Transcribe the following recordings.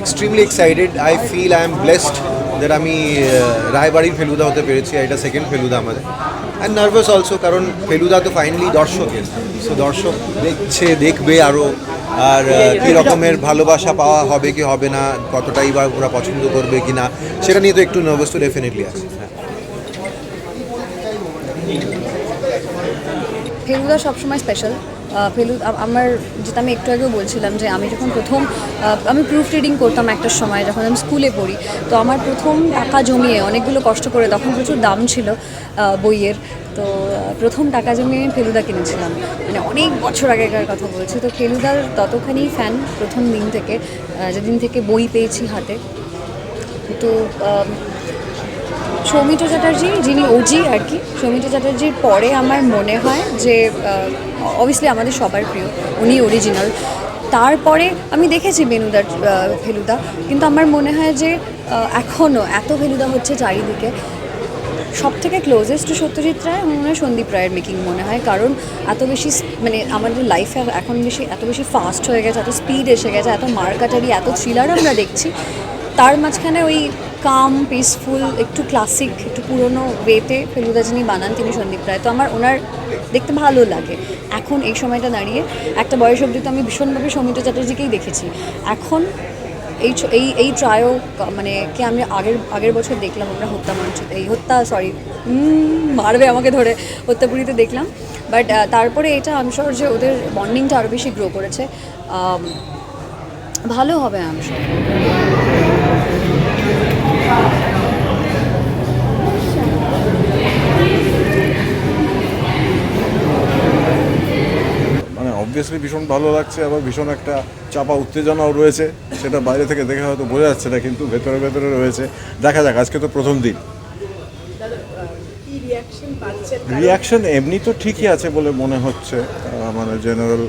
Extremely excited I feel I am blessed that আমি আহ, রায়বাড়ির ফেলুদা হতে পেরেছি এটা সেকেন্ড ফেলুদা আমাদের। অ্যান্ড নার্ভাস অলসো কারণ ফেলুদা তো ফাইনালি দর্শকের। সো দর্শক দেখছে দেখবে আরও আর আহ, কী রকমের ভালোবাসা পাওয়া হবে কি হবে না কতটাই বা ওরা পছন্দ করবে কি না সেটা নিয়ে তো একটু নার্ভাস তো ডেফিনেটলি আছে। হ্যাঁ। ফেলুদা সবসময় স্পেশাল ফেলু আমার যেটা আমি একটু আগেও বলছিলাম যে আমি যখন প্রথম আমি প্রুফ রিডিং করতাম একটা সময় যখন আমি স্কুলে পড়ি, তো আমার প্রথম টাকা জমিয়ে অনেকগুলো কষ্ট করে, তখন প্রচুর দাম ছিল বইয়ের, তো প্রথম টাকা জমিয়ে আমি ফেলুদা কিনেছিলাম। মানে অনেক বছর আগেকার কথা বলছি, তো ফেলুদার ততখানি ফ্যান প্রথম দিন থেকে যেদিন থেকে বই পেয়েছি হাতে। তো সৌমিত্র চ্যাটার্জি যিনি ওজি আর কি, সৌমিত্র চ্যাটার্জির পরে আমার মনে হয় যে অবভিয়াসলি আমাদের সবার প্রিয়, উনি অরিজিনাল তারপরে আমি দেখেছি বেনুদার ফেলুদা, কিন্তু আমার মনে হয় যে এখনও এত ফেলুদা হচ্ছে চারিদিকে। সব থেকে ক্লোজেস্ট সত্যজিৎ রায় আমার মনে হয় সন্দীপ রায়ের মেকিং মনে হয়, কারণ এত বেশি মানে আমাদের লাইফে এখন বেশি, এত বেশি ফাস্ট হয়ে গেছে, এত স্পিড এসে গেছে, এত মারকাটারি এত থ্রিলার আমরা দেখছি। তার মাঝখানে ওই কাম পিসফুল একটু ক্লাসিক একটু পুরনো ওয়েতে ফেলুদা যিনি বানান তিনি সন্দীপ রায়। তো আমার ওনার দেখতে ভালো লাগে। এখন এই সময়টা দাঁড়িয়ে একটা বয়স অবধি তো আমি ভীষণভাবে সৌমিত্র চ্যাটার্জিকেই দেখেছি। এখন এই এই এই ট্রায়ো মানে কে আমি আগের আগের বছর দেখলাম আমরা হত্যা মঞ্চ এই হত্যা সরি মারবে আমাকে ধরে, হত্যাপুরীতে দেখলাম। বাট তারপরে এটা আমি যে ওদের বন্ডিংটা আরও বেশি গ্রো করেছে। ভালো হবে আমি মানে অবভিয়াসলি ভীষণ ভালো লাগছে আবার ভীষণ একটা চাপা উত্তেজনাও রয়েছে। সেটা বাইরে থেকে দেখে হয়তো বোঝা যাচ্ছে না কিন্তু ভেতরে ভেতরে রয়েছে। দেখা যাক আজকে তো প্রথম দিন। রিয়াকশন এমনি তো ঠিকই আছে বলে মনে হচ্ছে মানে জেনারেল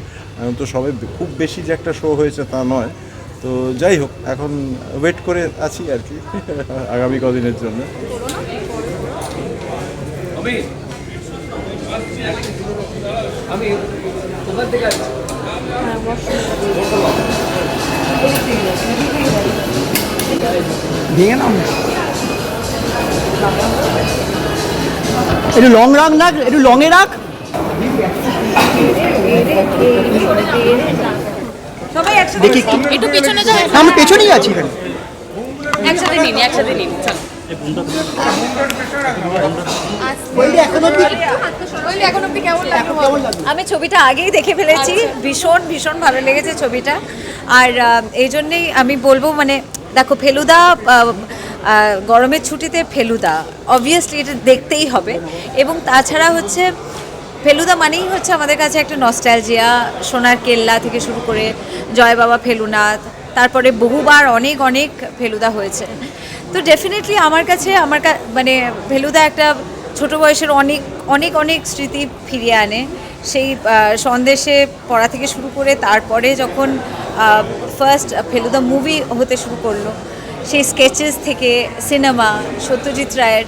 তো সবাই খুব বেশি যে একটা শো হয়েছে তা নয়। তো যাই হোক এখন ওয়েট করে আছি আর কি আগামী কদিনের জন্য ভেঙে নাও একটু লং রাখ না একটু লংয়ে রাখ দেখি একটু পেছনে যাও আমি পেছনেই আছি এখানে। একসাথে নিন একসাথে নিন চলো। আমি ছবিটা আগেই দেখে ফেলেছি। ভীষণ ভীষণ ভালো লেগেছে ছবিটা। আর এই জন্যেই আমি বলব মানে দেখো ফেলুদা গরমের ছুটিতে ফেলুদা। অবভিয়াসলি এটা দেখতেই হবে। এবং তাছাড়া হচ্ছে ফেলুদা মানেই হচ্ছে আমাদের কাছে একটা নস্টালজিয়া সোনার কেল্লা থেকে শুরু করে জয় বাবা ফেলুনাথ, তারপরে বহুবার অনেক অনেক ফেলুদা হয়েছে। তো ডেফিনেটলি আমার কাছে, আমার মানে ফেলুদা একটা ছোট বয়সের অনেক অনেক অনেক স্মৃতি ফিরিয়ে আনে। সেই সন্দেশে পড়া থেকে শুরু করে তারপরে যখন ফার্স্ট ফেলুদা মুভি হতে শুরু করল, সেই স্কেচেস থেকে সিনেমা সত্যজিৎ রায়ের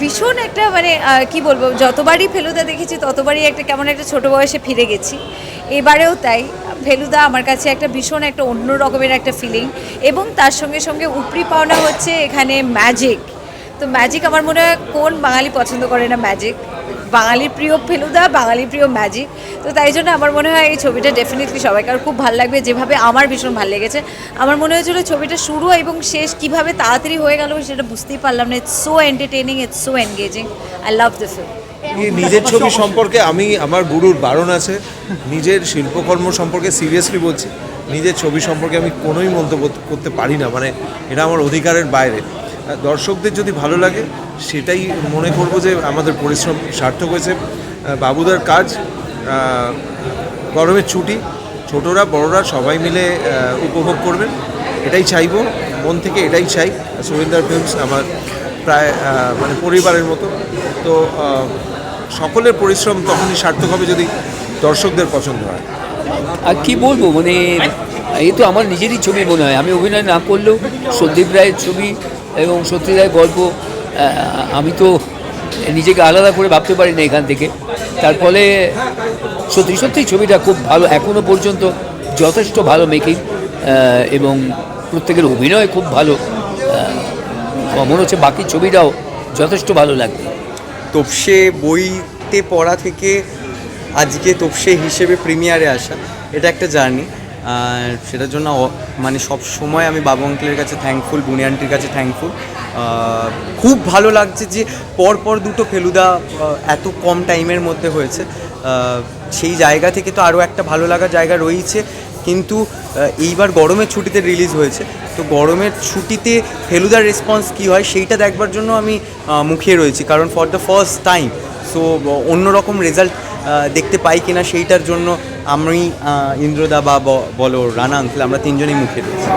ভীষণ একটা মানে কি বলব, যতবারই ফেলুদা দেখেছি, ততবারই একটা কেমন একটা ছোট বয়সে ফিরে গেছি। এবারেও তাই, ফেলুদা আমার কাছে একটা ভীষণ একটা অন্য রকমের একটা ফিলিং এবং তার সঙ্গে সঙ্গে উপরি পাওনা হচ্ছে এখানে ম্যাজিক তো ম্যাজিক আমার মনে হয় কোন বাঙালি পছন্দ করে না ম্যাজিক বাঙালির প্রিয় ফেলুদা, বাঙালির প্রিয় ম্যাজিক তো তাই জন্য আমার মনে হয় এই ছবিটা ডেফিনেটলি সবাইকার খুব ভালো লাগবে, যেভাবে আমার ভীষণ ভালো লেগেছে। আমার মনে হয়েছিল ছবিটা শুরু এবং শেষ কীভাবে তাড়াতাড়ি হয়ে গেল সেটা বুঝতেই পারলাম না। It's so entertaining it's so engaging I love the film নিজের ছবি সম্পর্কে আমি, আমার গুরুর বারণ আছে। নিজের শিল্পকর্ম সম্পর্কে সিরিয়াসলি বলছি। নিজের ছবি সম্পর্কে আমি কোনোই মন্তব্য করতে পারি না। মানে এটা আমার অধিকারের বাইরে। দর্শকদের যদি ভালো লাগে, সেটাই মনে করব যে আমাদের পরিশ্রম সার্থক হয়েছে। বাবুদার কাজ গরমের ছুটি, ছোটরা, বড়রা সবাই মিলে উপভোগ করবেন। এটাই চাইব, মন থেকে এটাই চাই। সুরিন্দার ফিল্মস আমার প্রায় মানে পরিবারের মতো। তো সকলের পরিশ্রম তখনই সার্থক হবে যদি দর্শকদের পছন্দ হয়। আর কি বলব মানে এই তো আমার নিজেরই ছবি মনে হয়। আমি অভিনয় না করলেও সন্দীপ রায়ের ছবি এবং সত্যি রায়ের গল্প আমি তো নিজেকে আলাদা করে ভাবতে পারি না এখান থেকে। তার ফলে সত্যি সত্যি ছবিটা খুব ভালো এখনও পর্যন্ত যথেষ্ট ভালো মেকিং এবং প্রত্যেকের অভিনয় খুব ভালো। মনে হচ্ছে বাকি ছবিটাও যথেষ্ট ভালো লাগবে। তোপসে বইতে পড়া থেকে আজকে তোপসে হিসেবে প্রিমিয়ারে আসা, এটা একটা জার্নি। আর সেটার জন্য মানে সব সময় আমি বাবু আঙ্কেলের কাছে থ্যাঙ্কফুল বুনি আন্টির কাছে থ্যাঙ্কফুল খুব ভালো লাগছে যে পরপর দুটো ফেলুদা এত কম টাইমের মধ্যে হয়েছে। সেই জায়গা থেকে তো আরও একটা ভালো লাগার জায়গা রয়েছে কিন্তু এইবার গরমের ছুটিতে রিলিজ হয়েছে। তো গরমের ছুটিতে ফেলুদার রেসপন্স কী হয়, সেইটা দেখবার জন্য আমি মুখিয়ে রয়েছি। কারণ for the first time so অন্যরকম রেজাল্ট দেখতে পাই কিনা সেইটার জন্য আমি ইন্দ্রদা বা বলো, রানা, আঙ্কেল, আমরা তিনজনেই মুখে রয়েছি